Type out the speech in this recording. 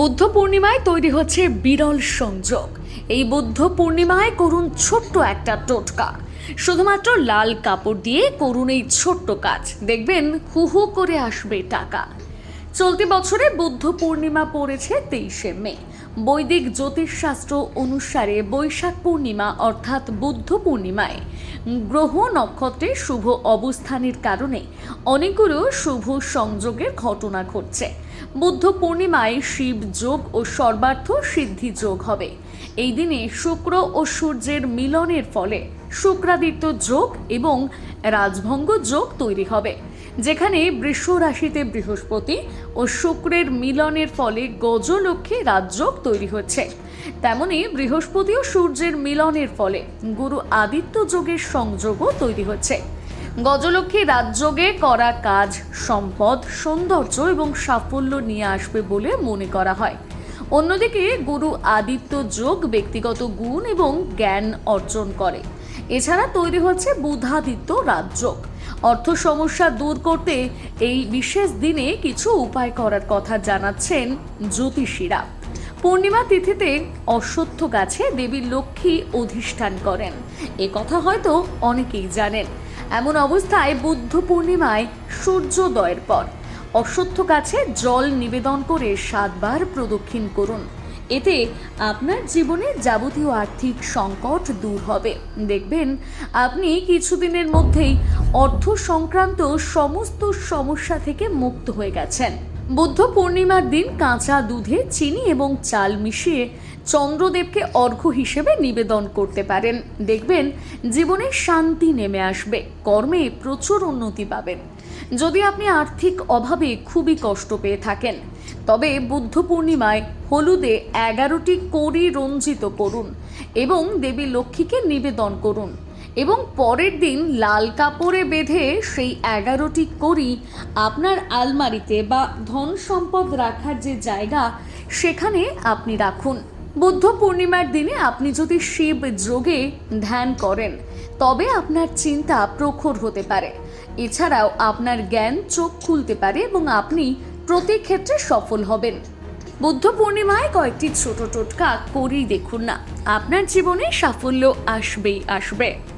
বুদ্ধ পূর্ণিমায় তৈরি হচ্ছে বিরল সংযোগ। এই বুদ্ধ পূর্ণিমায় করুন ছোট্ট একটা টোটকা। শুধুমাত্র লাল কাপড় দিয়ে করুন এই ছোট্ট কাজ। দেখবেন হু হু করে আসবে টাকা। চলতি বছরে বুদ্ধ পূর্ণিমা পড়েছে তেইশে মে। বৈদিক জ্যোতিষশাস্ত্র অনুসারে বৈশাখ পূর্ণিমা অর্থাৎ বুদ্ধ পূর্ণিমায়। গ্রহ নক্ষত্রের শুভ অবস্থানের কারণে অনেকগুলো শুভ সংযোগের ঘটনা ঘটছে। বুদ্ধ পূর্ণিমায় শিব যোগ ও সর্বার্থ সিদ্ধি যোগ হবে। এই দিনে শুক্র ও সূর্যের মিলনের ফলে শুক্রাদিত্য যোগ এবং রাজভঙ্গ যোগ তৈরি হবে। যেখানে বৃষ রাশিতে বৃহস্পতি ও শুক্রের মিলনের ফলে গজলক্ষ্মী রাজযোগ তৈরি হচ্ছে। তেমনি বৃহস্পতি ও সূর্যের মিলনের ফলে গুরু আদিত্য যোগের সংযোগও তৈরি হচ্ছে। গজলক্ষ্মী রাজযোগে করা কাজ, সম্পদ, সৌন্দর্য এবং সাফল্য নিয়ে আসবে বলে মনে করা হয়। অন্যদিকে গুরু আদিত্য যোগ ব্যক্তিগত গুণ এবং জ্ঞান অর্জন করে। এছাড়া তৈরি হচ্ছে বুধাদিত্য রাজযোগ। অর্থ সমস্যা দূর করতে এই বিশেষ দিনে কিছু উপায় করার কথা জানাচ্ছেন জ্যোতিষীরা। পূর্ণিমা তিথিতে অশ্বত্থ গাছে দেবী লক্ষ্মী অধিষ্ঠান করেন। এ কথা হয়তো অনেকেই জানেন। এমন অবস্থায় বুদ্ধ পূর্ণিমায় সূর্যোদয়ের পর অশ্বত্থ গাছে জল নিবেদন করে সাতবার প্রদক্ষিণ করুন। এতে আপনার জীবনে যাবতীয় আর্থিক সংকট দূর হবে। দেখবেন, আপনি কিছুদিনের মধ্যেই অর্থ সংক্রান্ত সমস্ত সমস্যা থেকে মুক্ত হয়ে গেছেন। বুদ্ধ পূর্ণিমার দিন কাঁচা দুধে চিনি এবং চাল মিশিয়ে চন্দ্রদেবকে অর্ঘ্য হিসেবে নিবেদন করতে পারেন। দেখবেন জীবনে শান্তি নেমে আসবে, কর্মে প্রচুর উন্নতি পাবেন। যদি আপনি আর্থিক অভাবে খুবই কষ্ট পেয়ে থাকেন, তবে বুদ্ধ পূর্ণিমায় হলুদে এগারোটি কড়ি রঞ্জিত করুন এবং দেবী লক্ষ্মীকে নিবেদন করুন। এবং পরের দিন লাল কাপড়ে বেঁধে সেই এগারোটি করি আপনার আলমারিতে বা ধন সম্পদ রাখার যে জায়গা, সেখানে আপনি রাখুন। বুদ্ধ পূর্ণিমার দিনে আপনি যদি শিব যোগে ধ্যান করেন, তবে আপনার চিন্তা প্রখর হতে পারে। এছাড়াও আপনার জ্ঞান চোখ খুলতে পারে এবং আপনি প্রতি ক্ষেত্রে সফল হবেন। বুদ্ধ পূর্ণিমায় কয়েকটি ছোট টোটকা করেই দেখুন না। আপনার জীবনে সাফল্য আসবেই আসবে।